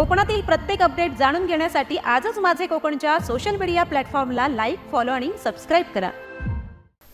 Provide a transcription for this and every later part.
कोकणातील प्रत्येक अपडेट जाणून घेण्यासाठी आजच माझे कोकणच्या सोशल मीडिया प्लॅटफॉर्मला लाईक फॉलो आणि सबस्क्राईब करा.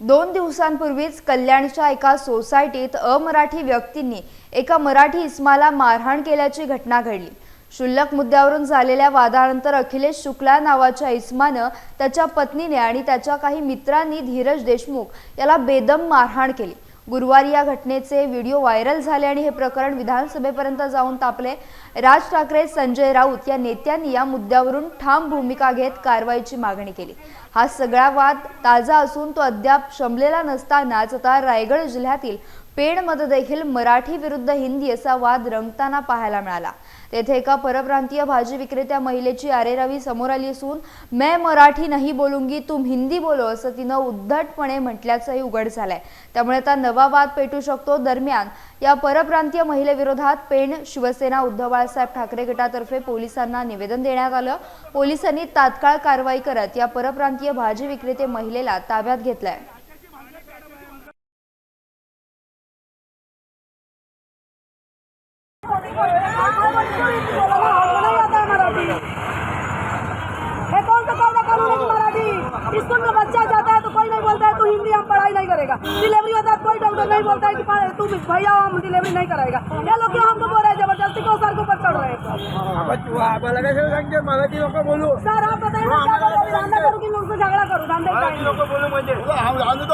दोन दिवसांपूर्वीच कल्याणच्या एका सोसायटीत अमराठी व्यक्तींनी एका मराठी इस्माला मारहाण केल्याची घटना घडली. क्षुल्लक मुद्द्यावरून झालेल्या वादानंतर अखिलेश शुक्ला नावाच्या इस्मानं त्याच्या पत्नीने आणि त्याच्या काही मित्रांनी धीरज देशमुख याला बेदम मारहाण केली. गुरुवारी या घटनेचे व्हिडिओ व्हायरल झाले आणि हे प्रकरण विधानसभेपर्यंत जाऊन तापले. राज ठाकरे संजय राऊत या नेत्यांनी या मुद्द्यावरून ठाम भूमिका घेत कारवाईची मागणी केली. हा सगळा वाद ताजा असून तो अद्याप शमलेला नसतानाच आता रायगड जिल्ह्यातील पेणमध्ये देखील मराठी विरुद्ध हिंदी असा वाद रंगताना पाहायला मिळाला. तेथे एका परप्रांतीय भाजी विक्रेत्या महिलेची आरेरावी समोर आली असून मैं मराठी नाही बोलूंगी तुम हिंदी बोलो असं तिनं उद्धटपणे म्हटल्याचंही उघड झालंय. त्यामुळे आता नवा वाद पेटू शकतो. दरम्यान या परप्रांतीय महिलेविरोधात पेण शिवसेना उद्धव बाळासाहेब ठाकरे गटातर्फे पोलिसांना निवेदन देण्यात आलं. पोलिसांनी तात्काळ कारवाई करत या परप्रांतीय भाजी विक्रेते महिलेला ताब्यात घेतलंय. है है स्कूल में बच्चा जाता है तो कोई नहीं बोलता है तू हिंदी हम पढ़ाई नहीं करेगा डिलीवरी होता है तो कोई डॉक्टर नहीं बोलता है कि तू भैया हम डिलीवरी नहीं कराएगा ये लोग क्यों हमको बोल रहे हैं ज़बरदस्ती को सर के ऊपर चढ़ रहे हैं सर आप बताइए उनसे झगड़ा करूँ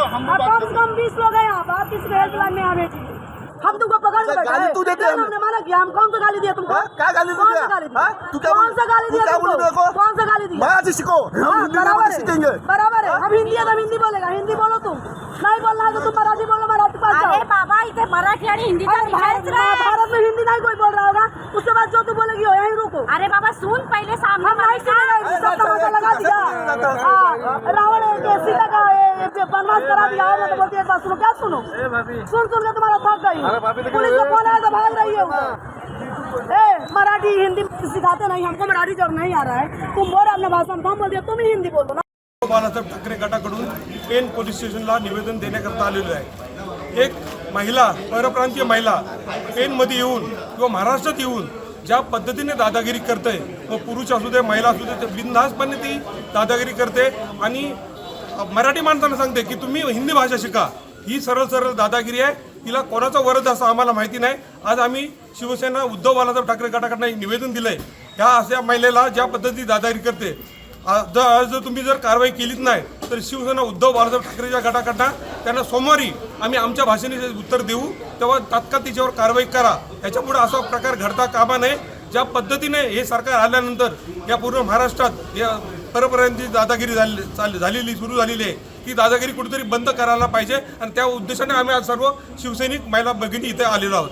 हम आने कम से कम बीस लोग हैं आप किसी हेल्पलाइन में यहाँ भेजिए हम तुमको गाली? है। तू देते हमें। माना हम कौन सा गाली दिया तुमको हाँ? क्या गाली कौन दिया? सा गाली हाँ? दिया तू क्या कौन बोल- सा गाली तू दिया क्या बोली मेरे तुमको को? कौन सा गाली दिया मराठी शिको हम हाँ, हिंदी बराबर है बराबर है? हम हिंदी है तो हम हिंदी बोलेगा हिंदी बोलो तुम नहीं बोलना है तो तुम मराठी बोलो मराठी पास जाओ अरे बाबा इथे मराठी आणि हिंदीचा अरे भारत. भारत में हिंदी नहीं कोई बोल रहा होगा उसके बाद जो तू बोलेगी हो यहीं रुको. अरे बाबा सुन पहिले सामने हम नहीं सुनेंगे लगा दिया. हाँ, रावण के सीता का ये करा दिया और तो बोलती है एक बात सुनो क्या सुनो? सुन सुन के तुम्हारा थक गई पुलिस को फ़ोन आया तो भाग रही है। ए मराठी हिंदी सिखाते नहीं हमको मराठी जब नहीं आ रहा है। तुम बोल अपने भाषा में हम बोल दिया तुम ही हिंदी बोल दो ना। बाळासाहेब ठाकरे गटाकडून पेन पोलीस स्टेशनला निवेदन देण्याकरता आलेलो आहे. एक महिला परप्रांतीय महिला पेनमध्ये येऊन किंवा महाराष्ट्रात येऊन ज्या पद्धतीने दादागिरी करते मग पुरुष असू दे महिला असू दे ते बिनधास्तपणे ती दादागिरी करते आणि मराठी माणसांना सांगते की तुम्ही हिंदी भाषा शिका. ही सरळ सरळ दादागिरी आहे. तिला कोणाचा वरद असं आम्हाला माहिती नाही. आज आम्ही शिवसेना उद्धव बाळासाहेब ठाकरे गटाकडनं एक निवेदन दिलंय. ह्या अशा महिलेला ज्या पद्धती दादागिरी करते जर आज जर तुम्ही जर कारवाई केलीच नाही तर शिवसेना उद्धव बाळासाहेब ठाकरेच्या गटाकडनं त्यांना सोमवारी आम्ही आमच्या भाषेने उत्तर देऊ तेव्हा तात्काळ तिच्यावर कारवाई करा. याच्यापुढे असा प्रकार घडता कामा नये. ज्या पद्धतीने हे सरकार आल्यानंतर या पूर्ण महाराष्ट्रात या परपर्यंतची दादागिरी झाली चाल- झालेली सुरू झालेली आहे. ती दादागिरी कुठेतरी बंद करायला पाहिजे. आणि त्या उद्देशाने आम्ही आज सर्व शिवसैनिक महिला भगिनी इथे आलेलो आहोत.